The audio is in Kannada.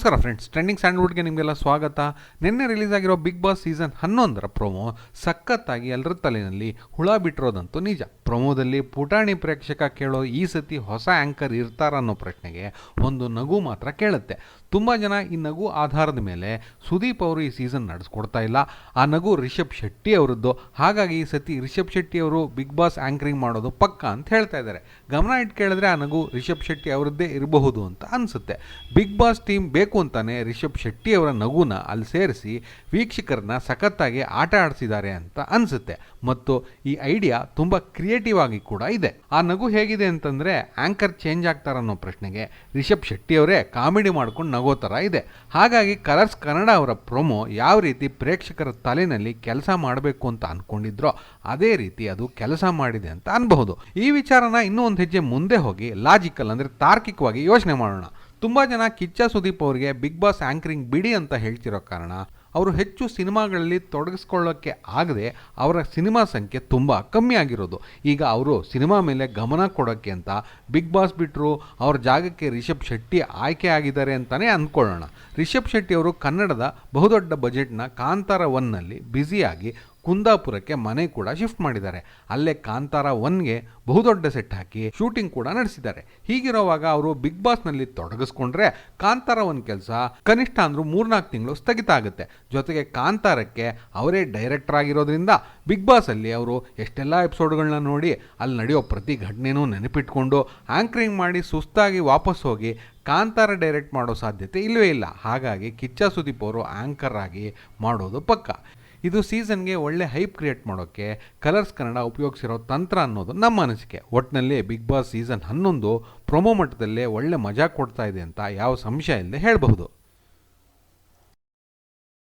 ನಮಸ್ಕಾರ ಫ್ರೆಂಡ್ಸ್ ಟ್ರೆಂಡಿಂಗ್ ಸ್ಯಾಂಡ್ವುಡ್ಗೆ ನಿಮಗೆಲ್ಲ ಸ್ವಾಗತ. ನಿನ್ನೆ ರಿಲೀಸ್ ಆಗಿರೋ ಬಿಗ್ ಬಾಸ್ ಸೀಸನ್ ಹನ್ನೊಂದರ ಪ್ರೊಮೋ ಸಖತ್ತಾಗಿ ಎಲ್ಲರ ತಲೆಯಲ್ಲಿ ಹುಳ ಬಿಟ್ಟಿರೋದಂತೂ ನಿಜ. ಪ್ರೊಮೋದಲ್ಲಿ ಪುಟಾಣಿ ಪ್ರೇಕ್ಷಕ ಕೇಳೋ ಈ ಸತಿ ಹೊಸ ಆ್ಯಂಕರ್ ಇರ್ತಾರ ಅನ್ನೋ ಪ್ರಶ್ನೆಗೆ ಒಂದು ನಗು ಮಾತ್ರ ಕೇಳುತ್ತೆ. ತುಂಬ ಜನ ಈ ನಗು ಆಧಾರದ ಮೇಲೆ ಸುದೀಪ್ ಅವರು ಈ ಸೀಸನ್ ನಡೆಸ್ಕೊಡ್ತಾ ಇಲ್ಲ. ಆ ನಗು ರಿಷಬ್ ಶೆಟ್ಟಿ ಅವರದ್ದು. ಹಾಗಾಗಿ ಈ ಸತಿ ರಿಷಬ್ ಶೆಟ್ಟಿ ಅವರು ಬಿಗ್ ಬಾಸ್ ಆ್ಯಂಕರಿಂಗ್ ಮಾಡೋದು ಪಕ್ಕ ಅಂತ ಹೇಳ್ತಾ ಇದ್ದಾರೆ. ಗಮನ ಇಟ್ಟು ಕೇಳಿದ್ರೆ ಆ ನಗು ರಿಷಬ್ ಶೆಟ್ಟಿ ಅವರದ್ದೇ ಇರಬಹುದು ಅಂತ ಅನಿಸುತ್ತೆ. ಬಿಗ್ ಬಾಸ್ ಟೀಮ್ ಬೇಕು ಅಂತಾನೆ ರಿಷಬ್ ಶೆಟ್ಟಿ ಅವರ ನಗುನ ಅಲ್ಲಿ ಸೇರಿಸಿ ವೀಕ್ಷಕರನ್ನ ಸಖತ್ತಾಗಿ ಆಟ ಆಡಿಸಿದ್ದಾರೆ ಅಂತ ಅನಿಸುತ್ತೆ. ಮತ್ತು ಈ ಐಡಿಯಾ ತುಂಬ ಕ್ರಿಯೇಟಿವ್ ಆಗಿ ಕೂಡ ಇದೆ. ಆ ನಗು ಹೇಗಿದೆ ಅಂತಂದರೆ ಆ್ಯಂಕರ್ ಚೇಂಜ್ ಅನ್ನೋ ಪ್ರಶ್ನೆಗೆ ರಿಷಬ್ ಶೆಟ್ಟಿ ಅವರೇ ಕಾಮಿಡಿ ಮಾಡ್ಕೊಂಡು ನಗೋ ಥರ ಇದೆ. ಹಾಗಾಗಿ ಕಲರ್ಸ್ ಕನ್ನಡ ಅವರ ಪ್ರೊಮೋ ಯಾವ ರೀತಿ ಪ್ರೇಕ್ಷಕರ ತಲೆನಲ್ಲಿ ಕೆಲಸ ಮಾಡಬೇಕು ಅಂತ ಅಂದ್ಕೊಂಡಿದ್ರೋ ಅದೇ ರೀತಿ ಅದು ಕೆಲಸ ಮಾಡಿದೆ ಅಂತ ಅನ್ಬಹುದು. ಈ ವಿಚಾರನ ಇನ್ನೂ ಒಂದು ಹೆಜ್ಜೆ ಮುಂದೆ ಹೋಗಿ ಲಾಜಿಕಲ್ ಅಂದರೆ ತಾರ್ಕಿಕವಾಗಿ ಯೋಚನೆ ಮಾಡೋಣ. ತುಂಬ ಜನ ಕಿಚ್ಚ ಸುದೀಪ್ ಅವರಿಗೆ ಬಿಗ್ ಬಾಸ್ ಆ್ಯಂಕರಿಂಗ್ ಬಿಡಿ ಅಂತ ಹೇಳ್ತಿರೋ ಕಾರಣ ಅವರು ಹೆಚ್ಚು ಸಿನಿಮಾಗಳಲ್ಲಿ ತೊಡಗಿಸ್ಕೊಳ್ಳೋಕ್ಕೆ ಆಗದೆ ಅವರ ಸಿನಿಮಾ ಸಂಖ್ಯೆ ತುಂಬ ಕಮ್ಮಿ ಆಗಿರೋದು. ಈಗ ಅವರು ಸಿನಿಮಾ ಮೇಲೆ ಗಮನ ಕೊಡೋಕ್ಕೆ ಅಂತ ಬಿಗ್ ಬಾಸ್ ಬಿಟ್ಟರು ಅವ್ರ ಜಾಗಕ್ಕೆ ರಿಷಬ್ ಶೆಟ್ಟಿ ಆಯ್ಕೆ ಆಗಿದ್ದಾರೆ ಅಂತಲೇ ಅಂದ್ಕೊಳ್ಳೋಣ. ರಿಷಬ್ ಶೆಟ್ಟಿ ಅವರು ಕನ್ನಡದ ಬಹುದೊಡ್ಡ ಬಜೆಟ್ನ ಕಾಂತಾರ ಒನ್ನಲ್ಲಿ ಬ್ಯುಸಿಯಾಗಿ ಕುಂದಾಪುರಕ್ಕೆ ಮನೆ ಕೂಡ ಶಿಫ್ಟ್ ಮಾಡಿದ್ದಾರೆ. ಅಲ್ಲೇ ಕಾಂತಾರ ಒನ್ಗೆ ಬಹುದೊಡ್ಡ ಸೆಟ್ ಹಾಕಿ ಶೂಟಿಂಗ್ ಕೂಡ ನಡೆಸಿದ್ದಾರೆ. ಹೀಗಿರುವಾಗ ಅವರು ಬಿಗ್ ಬಾಸ್ನಲ್ಲಿ ತೊಡಗಿಸ್ಕೊಂಡ್ರೆ ಕಾಂತಾರ ಒನ್ ಕೆಲಸ ಕನಿಷ್ಠ ಅಂದ್ರೂ ಮೂರ್ನಾಲ್ಕು ತಿಂಗಳು ಸ್ಥಗಿತ ಆಗುತ್ತೆ. ಜೊತೆಗೆ ಕಾಂತಾರಕ್ಕೆ ಅವರೇ ಡೈರೆಕ್ಟರ್ ಆಗಿರೋದ್ರಿಂದ ಬಿಗ್ ಬಾಸಲ್ಲಿ ಅವರು ಎಷ್ಟೆಲ್ಲ ಎಪಿಸೋಡ್ಗಳನ್ನ ನೋಡಿ ಅಲ್ಲಿ ನಡೆಯೋ ಪ್ರತಿ ಘಟನೆನೂ ನೆನಪಿಟ್ಕೊಂಡು ಆಂಕರಿಂಗ್ ಮಾಡಿ ಸುಸ್ತಾಗಿ ವಾಪಸ್ ಹೋಗಿ ಕಾಂತಾರ ಡೈರೆಕ್ಟ್ ಮಾಡೋ ಸಾಧ್ಯತೆ ಇಲ್ಲವೇ ಇಲ್ಲ. ಹಾಗಾಗಿ ಕಿಚ್ಚ ಸುದೀಪ್ ಅವರು ಆಂಕರ್ ಆಗಿ ಮಾಡೋದು ಪಕ್ಕ. ಇದು ಸೀಸನ್ಗೆ ಒಳ್ಳೆ ಹೈಪ್ ಕ್ರಿಯೇಟ್ ಮಾಡೋಕ್ಕೆ ಕಲರ್ಸ್ ಕನ್ನಡ ಉಪಯೋಗಿಸಿರೋ ತಂತ್ರ ಅನ್ನೋದು ನಮ್ಮ ಅನಿಸಿಕೆ. ಒಟ್ಟಿನಲ್ಲಿ ಬಿಗ್ ಬಾಸ್ ಸೀಸನ್ ಹನ್ನೊಂದು ಪ್ರೊಮೋ ಮಟ್ಟದಲ್ಲೇ ಒಳ್ಳೆ ಮಜಾ ಕೊಡ್ತಾ ಇದೆ ಅಂತ ಯಾವ ಸಂಶಯ ಇಲ್ಲದೆ ಹೇಳಬಹುದು.